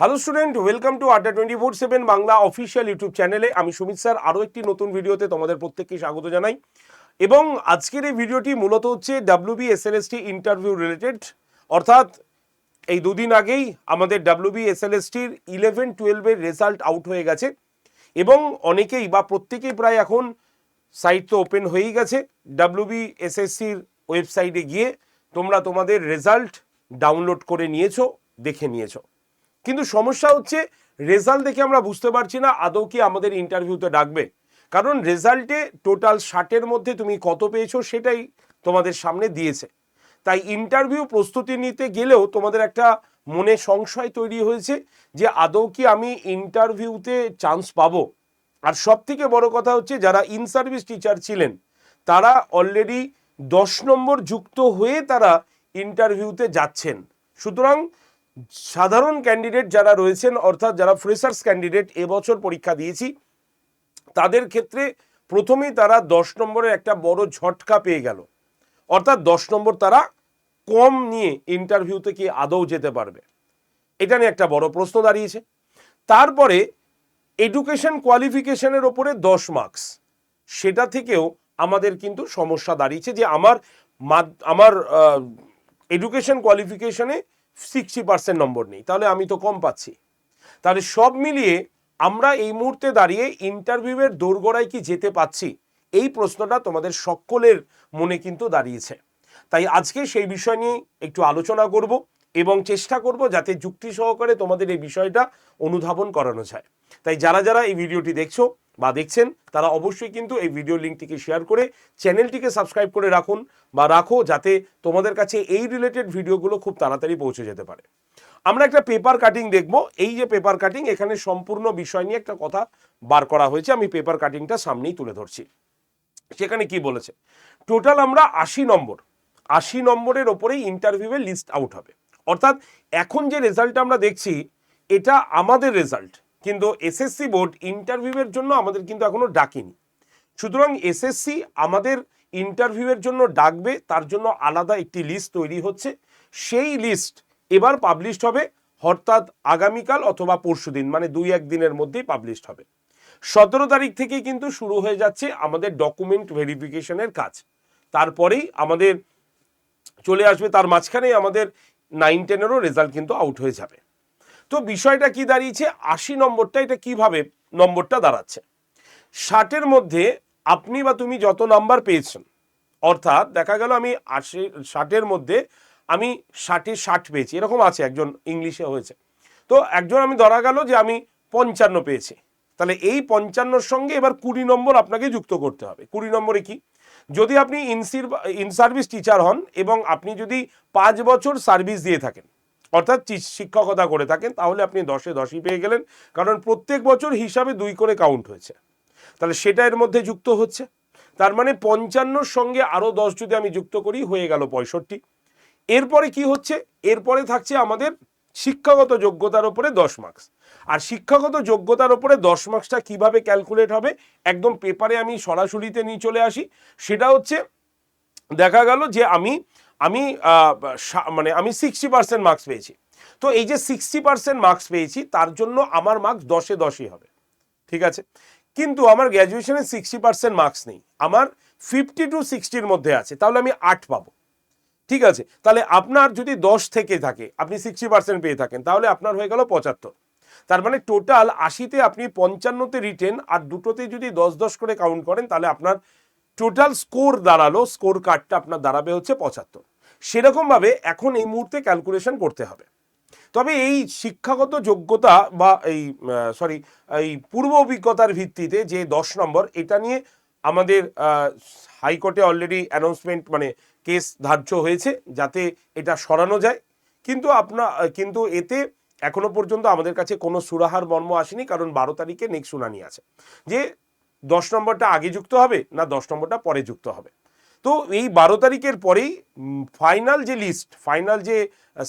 Hello student welcome to Adda twenty four seven Bangla official YouTube চ্যানেলে আমি Sumit sir আরও একটি নতুন ভিডিওতে তোমাদের প্রত্যেককে স্বাগত জানাই। এবং আজকের এই ভিডিওটি মূলত হচ্ছে ডাব্লিউবি এসএলএসটি ইন্টারভিউ রিলেটেড অর্থাৎ এই দুদিন আগেই আমাদের ডাব্লিউবি এসএলএসটির ইলেভেন টুয়েলভের রেজাল্ট আউট হয়ে গেছে। এবং অনেকেই বা প্রত্যেকেই প্রায় এখন সাইট তো ওপেন হয়েই গেছে। ডাব্লিউবি এসএসসির ওয়েবসাইটে গিয়ে তোমরা তোমাদের রেজাল্ট ডাউনলোড করে নিয়েছো, দেখে নিয়েছো। কিন্তু সমস্যা হচ্ছে রেজাল্ট দেখে আমরা বুঝতে পারছি না, আদৌ কি আমাদের ইন্টারভিউতে ডাকবে। কারণ রেজাল্টে টোটাল ষাটের মধ্যে তুমি কত পেয়েছ সেটাই তোমাদের সামনে দিয়েছে। তাই ইন্টারভিউ প্রস্তুতি নিতে গেলেও তোমাদের একটা মনে সংশয় তৈরি হয়েছে যে আদৌ কি আমি ইন্টারভিউতে চান্স পাবো। আর সব থেকে বড় কথা হচ্ছে, যারা ইন সার্ভিস টিচার ছিলেন, তারা অলরেডি দশ নম্বর যুক্ত হয়ে তারা ইন্টারভিউতে যাচ্ছেন। সুতরাং সাধারণ ক্যান্ডিডেট যারা রয়েছেন, অর্থাৎ যারা ফ্রেশার্স ক্যান্ডিডেট এবছর পরীক্ষা দিয়েছি, তাদের ক্ষেত্রে প্রথমেই তারা দশ নম্বরের একটা বড় ঝটকা পেয়ে গেল। অর্থাৎ দশ নম্বর তারা কম নিয়ে ইন্টারভিউতে কি আদৌ যেতে পারবে? এটা নিয়ে একটা বড় প্রশ্ন দাঁড়িয়েছে। তারপরে এডুকেশন কোয়ালিফিকেশনের ওপরে দশ মার্কস সেটা থেকেও আমাদের কিন্তু সমস্যা দাঁড়িয়েছে যে আমার আমার এডুকেশন কোয়ালিফিকেশনে সিক্সটি পার্সেন্ট নম্বর নেই, তাহলে আমি তো কম পাচ্ছি। তাহলে সব মিলিয়ে আমরা এই মুহূর্তে দাঁড়িয়ে ইন্টারভিউয়ের দোরগোড়ায় কি যেতে পাচ্ছি, এই প্রশ্নটা তোমাদের সকলের মনে কিন্তু দাঁড়িয়েছে। তাই আজকে সেই বিষয় নিয়ে একটু আলোচনা করব। এবং চেষ্টা করব যাতে যুক্তি সহকারে তোমাদের এই বিষয়টা অনুধাবন করানো যায়। তাই যারা যারা এই ভিডিওটি দেখছ বা দেখছেন, তারা অবশ্যই কিন্তু এই ভিডিও লিঙ্কটিকে শেয়ার করে চ্যানেলটিকে সাবস্ক্রাইব করে রাখুন বা রাখো যাতে তোমাদের কাছে এই রিলেটেড ভিডিওগুলো খুব তাড়াতাড়ি পৌঁছে যেতে পারে। আমরা একটা পেপার কাটিং দেখব। এই যে পেপার কাটিং, এখানে সম্পূর্ণ বিষয় নিয়ে একটা কথা বার করা হয়েছে। আমি পেপার কাটিংটা সামনেই তুলে ধরছি। সেখানে কি বলেছে? টোটাল আমরা আশি নম্বর। আশি নম্বরের ওপরেই ইন্টারভিউয়ের লিস্ট আউট হবে। অর্থাৎ এখন যে রেজাল্টটা আমরা দেখছি, এটা আমাদের রেজাল্ট কিন্তু এসএসসি বোর্ড ইন্টারভিউয়ের জন্য আমাদের কিন্তু এখনও ডাকেনি। সুতরাং এসএসসি আমাদের ইন্টারভিউয়ের জন্য ডাকবে, তার জন্য আলাদা একটি লিস্ট তৈরি হচ্ছে। সেই লিস্ট এবার পাবলিশড হবে, অর্থাৎ আগামীকাল অথবা পরশু দিন মানে দুই এক দিনের মধ্যেই পাবলিশড হবে। সতেরো তারিখ থেকে কিন্তু শুরু হয়ে যাচ্ছে আমাদের ডকুমেন্ট ভেরিফিকেশনের কাজ। তারপরেই আমাদের চলে আসবে, তার মাঝখানেই আমাদের নাইন, টেনেরও রেজাল্ট কিন্তু আউট হয়ে যাবে। তো বিষয়টা কি দাঁড়িয়েছে? আশি নম্বরটা, এটা কীভাবে নম্বরটা দাঁড়াচ্ছে? ষাটের মধ্যে আপনি বা তুমি যত নাম্বার পেয়েছেন, অর্থাৎ দেখা গেল আমি আশি, ষাটের মধ্যে আমি ষাটে ষাট পেয়েছি, এরকম আছে একজন ইংলিশে হয়েছে। তো একজন আমি ধরা গেল যে আমি পঞ্চান্ন পেয়েছি। তাহলে এই পঞ্চান্নর সঙ্গে এবার কুড়ি নম্বর আপনাকে যুক্ত করতে হবে। কুড়ি নম্বরে কি? যদি আপনি ইনসির ইন সার্ভিস টিচার হন এবং আপনি যদি পাঁচ বছর সার্ভিস দিয়ে থাকেন, অর্থাৎ শিক্ষকতা করে থাকেন, তাহলে আপনি দশে দশই পেয়ে গেলেন, কারণ প্রত্যেক বছর হিসাবে দুই করে কাউন্ট হয়েছে। তাহলে সেটা এর মধ্যে যুক্ত হচ্ছে। তার মানে পঞ্চান্নর সঙ্গে আরও দশ যদি আমি যুক্ত করি, হয়ে গেল পঁয়ষট্টি। এরপরে কি হচ্ছে? এরপরে থাকছে আমাদের শিক্ষাগত যোগ্যতার উপরে দশ মার্কস আর শিক্ষাগত যোগ্যতার উপরে দশ মার্কসটা কীভাবে ক্যালকুলেট হবে, একদম পেপারে আমি সরাসরিতে নিয়ে চলে আসি। সেটা হচ্ছে, দেখা গেল যে আমি আমি মানে আমি সিক্সটি পার্সেন্ট মার্কস পেয়েছি। তো এই যে সিক্সটি পার্সেন্ট মার্কস পেয়েছি, তার জন্য আমার মার্কস দশে দশই হবে। ঠিক আছে? কিন্তু আমার গ্র্যাজুয়েশনে সিক্সটি পার্সেন্ট মার্কস নেই। আমার ফিফটি টু সিক্সটির মধ্যে আছে। তাহলে আমি আট পাবো। ঠিক আছে, তাহলে আপনার যদি দশ থেকে থাকে, আপনি সিক্সটি পার্সেন্ট পেয়ে থাকেন, তাহলে আপনার হয়ে গেল পঁচাত্তর। তার মানে টোটাল আশিতে আপনি পঞ্চান্নতে রিটেন আর দুটোতে যদি দশ দশ করে কাউন্ট করেন, তাহলে আপনার টোটাল স্কোর দাঁড়াল স্কোর কার্ডটা আপনার দাঁড়াবে হচ্ছে পঁচাত্তর। সেরকমভাবে এখন এই মুহূর্তে ক্যালকুলেশন করতে হবে। তবে এই শিক্ষাগত যোগ্যতা বা এই সরি এই পূর্ব অভিজ্ঞতার ভিত্তিতে যে দশ নম্বর, এটা নিয়ে আমাদের হাইকোর্টে অলরেডি অ্যানাউন্সমেন্ট মানে কেস ধার্য হয়েছে যাতে এটা সরানো যায়। কিন্তু আপনা, কিন্তু এতে এখনও পর্যন্ত আমাদের কাছে কোনো সুরাহার মর্ম আসেনি, কারণ বারো তারিখে নেক্সট শুনানি আছে। যে দশ নম্বরটা আগে যুক্ত হবে না দশ নম্বরটা পরে যুক্ত হবে। তো এই বারো তারিখের পরেই ফাইনাল যে লিস্ট, ফাইনাল যে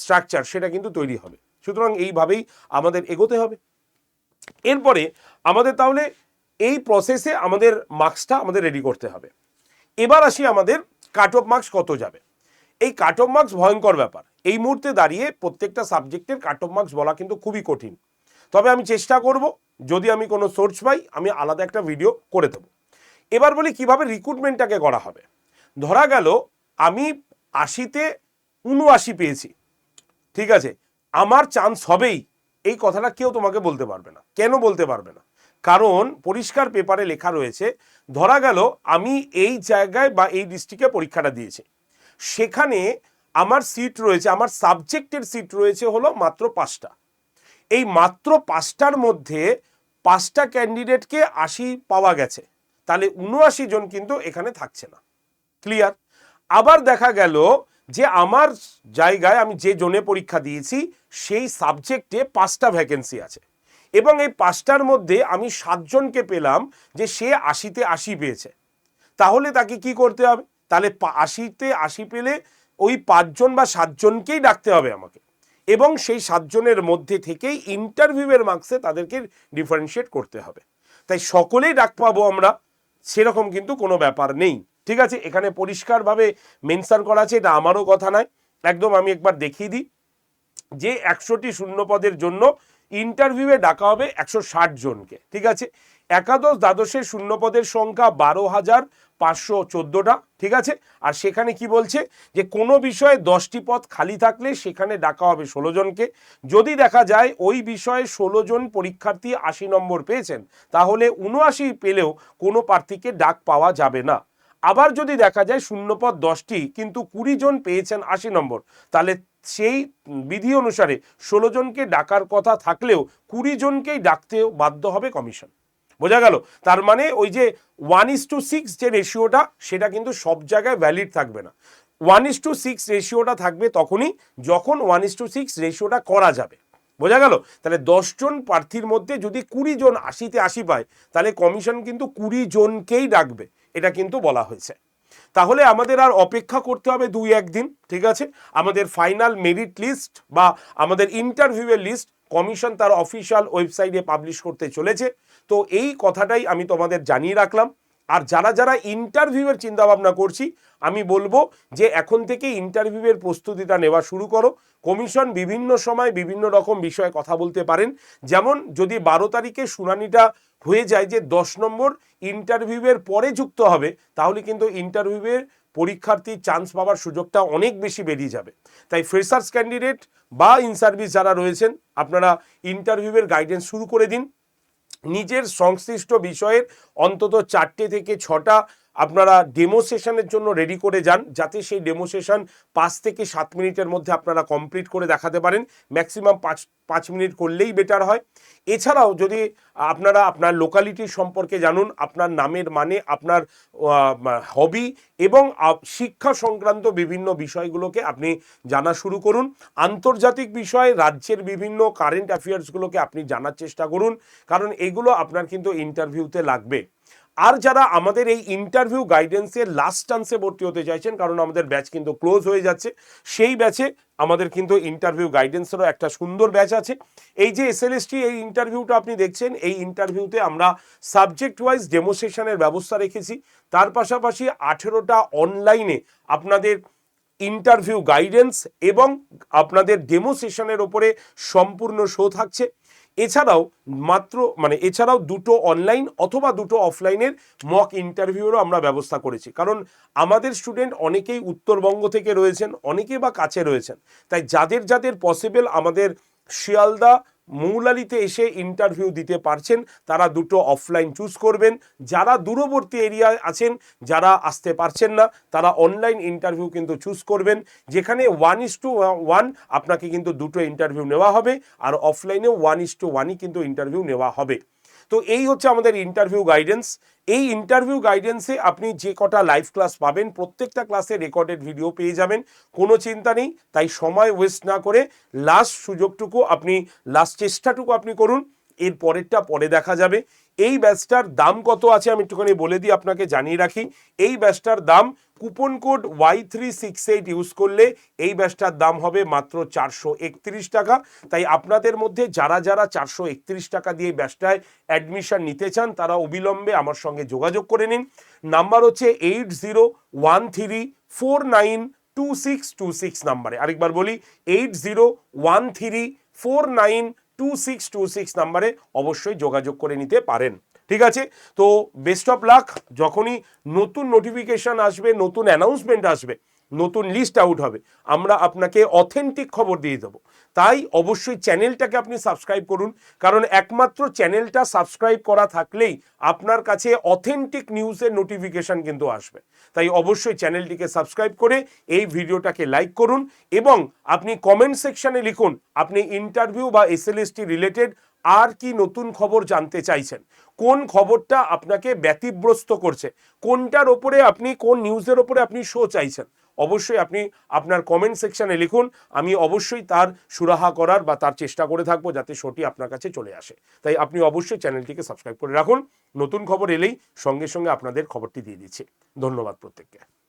স্ট্রাকচার, সেটা কিন্তু তৈরি হবে। সুতরাং এইভাবেই আমাদের এগোতে হবে। এরপরে আমাদের তাহলে এই প্রসেসে আমাদের মার্কসটা আমাদের রেডি করতে হবে। এবার আসি আমাদের কাট অফ মার্কস কত যাবে। এই কাট অফ মার্কস ভয়ঙ্কর ব্যাপার। এই মুহূর্তে দাঁড়িয়ে প্রত্যেকটা সাবজেক্টের কাট অফ মার্কস বলা কিন্তু খুবই কঠিন। তবে আমি চেষ্টা করব, যদি আমি কোনো সোর্স পাই, আমি আলাদা একটা ভিডিও করে দেবো। এবার বলি কীভাবে রিক্রুটমেন্টটাকে করা হবে। ধরা গেল, আমি আশিতে উনআশি পেয়েছি। ঠিক আছে? আমার চান্স হবেই। এই কথাটা কেউ তোমাকে বলতে পারবে না। কেন বলতে পারবে না? কারণ পরিষ্কার পেপারে লেখা রয়েছে, ধরা গেল আমি এই জায়গায় বা এই ডিস্ট্রিক্টে পরীক্ষাটা দিয়েছি। সেখানে আমার সিট রয়েছে, আমার সাবজেক্টের সিট রয়েছে হলো মাত্র পাঁচটা। এই মাত্র পাঁচটার মধ্যে পাঁচটা ক্যান্ডিডেটকে আশি পাওয়া গেছে। তাহলে উনআশি জন কিন্তু এখানে থাকছে না। ক্লিয়ার আবার দেখা গেল যে আমার জায়গায় আমি যে জোনে পরীক্ষা দিয়েছি, সেই সাবজেক্টে পাঁচটা ভ্যাকেন্সি আছে। এবং এই পাঁচটার মধ্যে আমি সাতজনকে পেলাম যে সে আশিতে আশি পেয়েছে। তাহলে তাকে কি করতে হবে? তাহলে আশিতে আশি পেলে ওই পাঁচজন বা সাতজনকেই ডাকতে হবে আমাকে। এবং সেই সাতজনের মধ্যে থেকেই ইন্টারভিউয়ের মার্কসে তাদেরকে ডিফারেন্সিয়েট করতে হবে। তাই সকলেই ডাক পাবো আমরা, সেরকম কিন্তু কোনো ব্যাপার নেই। ঠিক আছে? এখানে পরিষ্কারভাবে মেনশন করা আছে, এটা আমারও কথা নয়। একদম আমি একবার দেখিয়ে দিই। যে একশোটি শূন্য পদের জন্য ইন্টারভিউয়ে ডাকা হবে একশো ষাট জনকে, ঠিক আছে? একাদশ দ্বাদশের শূন্য পদের সংখ্যা বারো হাজার পাঁচশো চোদ্দোটা, ঠিক আছে? আর সেখানে কি বলছে? যে কোনো বিষয়ে দশটি পদ খালি থাকলে সেখানে ডাকা হবে ষোলো জনকে। যদি দেখা যায় ওই বিষয়ে ষোলো জন পরীক্ষার্থী আশি নম্বর পেয়েছেন, তাহলে উনআশি পেলেও কোনো প্রার্থীকে ডাক পাওয়া যাবে না। আবার যদি দেখা যায় শূন্যপদ দশটি, কিন্তু কুড়ি জন পেয়েছেন আশি নম্বর, তাহলে সেই বিধি অনুসারে ষোলো জনকে ডাকার কথা থাকলেও কুড়ি জনকেই ডাকতেও বাধ্য হবে কমিশন। বোঝা গেল? তার মানে ওই যে ওয়ান ইস টু সিক্স যে রেশিওটা সেটা কিন্তু সব জায়গায় ভ্যালিড থাকবে না। ওয়ান ইস টু সিক্স রেশিওটা থাকবে তখনই, যখন ওয়ান ইস টু সিক্স রেশিওটা করা যাবে। বোঝা গেল? তাহলে দশজন প্রার্থীর মধ্যে যদি কুড়ি জন আশিতে আশি পায়, তাহলে কমিশন কিন্তু কুড়ি জনকেই ডাকবে, এটা কিন্তু বলা হয়েছে। তাহলে আমাদের আর অপেক্ষা করতে হবে দুই একদিন, ঠিক আছে? আমাদের ফাইনাল মেরিট লিস্ট বা আমাদের ইন্টারভিউয়ের লিস্ট কমিশন তার অফিসিয়াল ওয়েবসাইটে পাবলিশ করতে চলেছে। তো এই কথাটাই আমি তোমাদের জানিয়ে রাখলাম। আর যারা যারা ইন্টারভিউয়ের চিন্তা ভাবনা করছি, আমি বলব যে এখন থেকে ইন্টারভিউয়ের প্রস্তুতিটা নেওয়া শুরু করো। কমিশন বিভিন্ন সময় বিভিন্ন রকম বিষয়ে কথা বলতে পারেন। যেমন যদি বারো তারিখে শুনানিটা হয়ে যায় যে দশ নম্বর ইন্টারভিউয়ের পরে যুক্ত হবে, তাহলে কিন্তু ইন্টারভিউয়ের পরীক্ষার্থীর চান্স পাওয়ার সুযোগটা অনেক বেশি বেরিয়ে যাবে। তাই ফ্রেশার্স ক্যান্ডিডেট বা ইন সার্ভিস যারা রয়েছেন, আপনারা ইন্টারভিউয়ের গাইডেন্স শুরু করে দিন। নিজের সংশ্লিষ্ট বিষয়ের অন্তত চারটে থেকে ছটা আপনারা ডেমো সেশনের জন্য রেডি করে যান, যাতে সেই ডেমো সেশন পাঁচ থেকে সাত মিনিটের মধ্যে আপনারা কমপ্লিট করে দেখাতে পারেন। ম্যাক্সিমাম পাঁচ পাঁচ মিনিট করলেই বেটার হয়। এছাড়াও যদি আপনারা আপনার লোকালিটি সম্পর্কে জানুন, আপনার নামের মানে আপনার হবি এবং শিক্ষা সংক্রান্ত বিভিন্ন বিষয়গুলোকে আপনি জানা শুরু করুন। আন্তর্জাতিক বিষয় রাজ্যের বিভিন্ন কারেন্ট অ্যাফেয়ার্সগুলোকে আপনি জানার চেষ্টা করুন, কারণ এগুলো আপনার কিন্তু ইন্টারভিউতে লাগবে। আর যারা আমাদের এই ইন্টারভিউ গাইডেন্সের লাস্ট চান্সে ভর্তি হতে চাইছেন, কারণ আমাদের ব্যাচ কিন্তু ক্লোজ হয়ে যাচ্ছে, সেই ব্যাচে আমাদের কিন্তু ইন্টারভিউ গাইডেন্সেরও একটা সুন্দর ব্যাচ আছে। এই যে এসএলএসটি এই ইন্টারভিউটা আপনি দেখছেন, এই ইন্টারভিউতে আমরা সাবজেক্ট ওয়াইজ ডেমোসেশনের ব্যবস্থা রেখেছি। তার পাশাপাশি আঠেরোটা অনলাইনে আপনাদের ইন্টারভিউ গাইডেন্স এবং আপনাদের ডেমো সেশনের ওপরে সম্পূর্ণ শো থাকছে। এছাড়াও মাত্র মানে এছাড়াও দুটো অনলাইন অথবা দুটো অফলাইনের মক ইন্টারভিউরও আমরা ব্যবস্থা করেছি। কারণ আমাদের স্টুডেন্ট অনেকেই উত্তরবঙ্গ থেকে রয়েছেন অনেকে বা কাছে রয়েছেন। তাই যাদের যাদের পসিবল আমাদের শিয়ালদা মৌলালিতে এসে ইন্টারভিউ দিতে পারছেন, তারা দুটো অফলাইন চুজ করবেন। যারা দূরবর্তী এরিয়ায় আছেন, যারা আসতে পারছেন না, তারা অনলাইন ইন্টারভিউ কিন্তু চুজ করবেন। যেখানে ওয়ান ইস টু ওয়ান আপনাকে কিন্তু দুটো ইন্টারভিউ নেওয়া হবে, আর অফলাইনেও ওয়ান ইস টু ওয়ানই কিন্তু ইন্টারভিউ নেওয়া হবে। তো এই হচ্ছে আমাদের ইন্টারভিউ গাইডেন্স এই ইন্টারভিউ গাইডেন্সে আপনি যে কটা লাইভ ক্লাস পাবেন, প্রত্যেকটা ক্লাসে রেকর্ডেড ভিডিও পেয়ে যাবেন, কোনো চিন্তা নেই। তাই সময় ওয়েস্ট না করে লাস্ট সুযোগটুকু আপনি লাস্ট চেষ্টাটুকু আপনি করুন। এর পরেরটা পরে দেখা যাবে। এই ব্যাচটার দাম কত আছে আমি একটুখানি বলে দিই, আপনাকে জানিয়ে রাখি। এই ব্যাচটার দাম coupon code Y three six eight use করলে এই ব্যাচটার দাম হবে মাত্র চারশো একত্রিশ টাকা। তাই আপনাদের মধ্যে যারা যারা চারশো একত্রিশ টাকা দিয়ে ব্যাচটায় অ্যাডমিশন নিতে চান, তারা অবিলম্বে আমার সঙ্গে যোগাযোগ করে নিন। নাম্বার হচ্ছে eight zero one three four nine two six two six নাম্বারে। আরেকবার বলি eight zero one three four nine two six two six নাম্বারে অবশ্যই যোগাযোগ করে নিতে পারেন। ঠিক আছে? তো বেস্ট অফ লাক যখনই নতুন নোটিফিকেশন আসবে, নতুন অ্যানাউন্সমেন্ট আসবে, নতুন লিস্ট আউট হবে, আমরা আপনাকে অথেন্টিক খবর দিয়ে দেবো। তাই অবশ্যই চ্যানেলটাকে আপনি সাবস্ক্রাইব করুন। কারণ একমাত্র চ্যানেলটা সাবস্ক্রাইব করা থাকলেই আপনার কাছে অথেন্টিক নিউজের নোটিফিকেশন কিন্তু আসবে। তাই অবশ্যই চ্যানেলটিকে সাবস্ক্রাইব করে এই ভিডিওটাকে লাইক করুন এবং আপনি কমেন্ট সেকশনে লিখুন, আপনি ইন্টারভিউ বা এসএলএসটি রিলেটেড আর কি নতুন খবর জানতে চাইছেন। কোন খবরটা আপনাকে ব্যতিব্রস্ত করছে? কোনটার ওপরে আপনি, কোন নিউজের ওপরে আপনি শো চাইছেন? অবশ্যই আপনি আপনার কমেন্ট সেকশানে লিখুন। আমি অবশ্যই তার সুরাহা করার বা তার চেষ্টা করে থাকব যাতে শোটি আপনার কাছে চলে আসে। তাই আপনি অবশ্যই চ্যানেলটিকে সাবস্ক্রাইব করে রাখুন। নতুন খবর এলেই সঙ্গে সঙ্গে আপনাদের খবরটি দিয়ে দিচ্ছি। ধন্যবাদ প্রত্যেককে।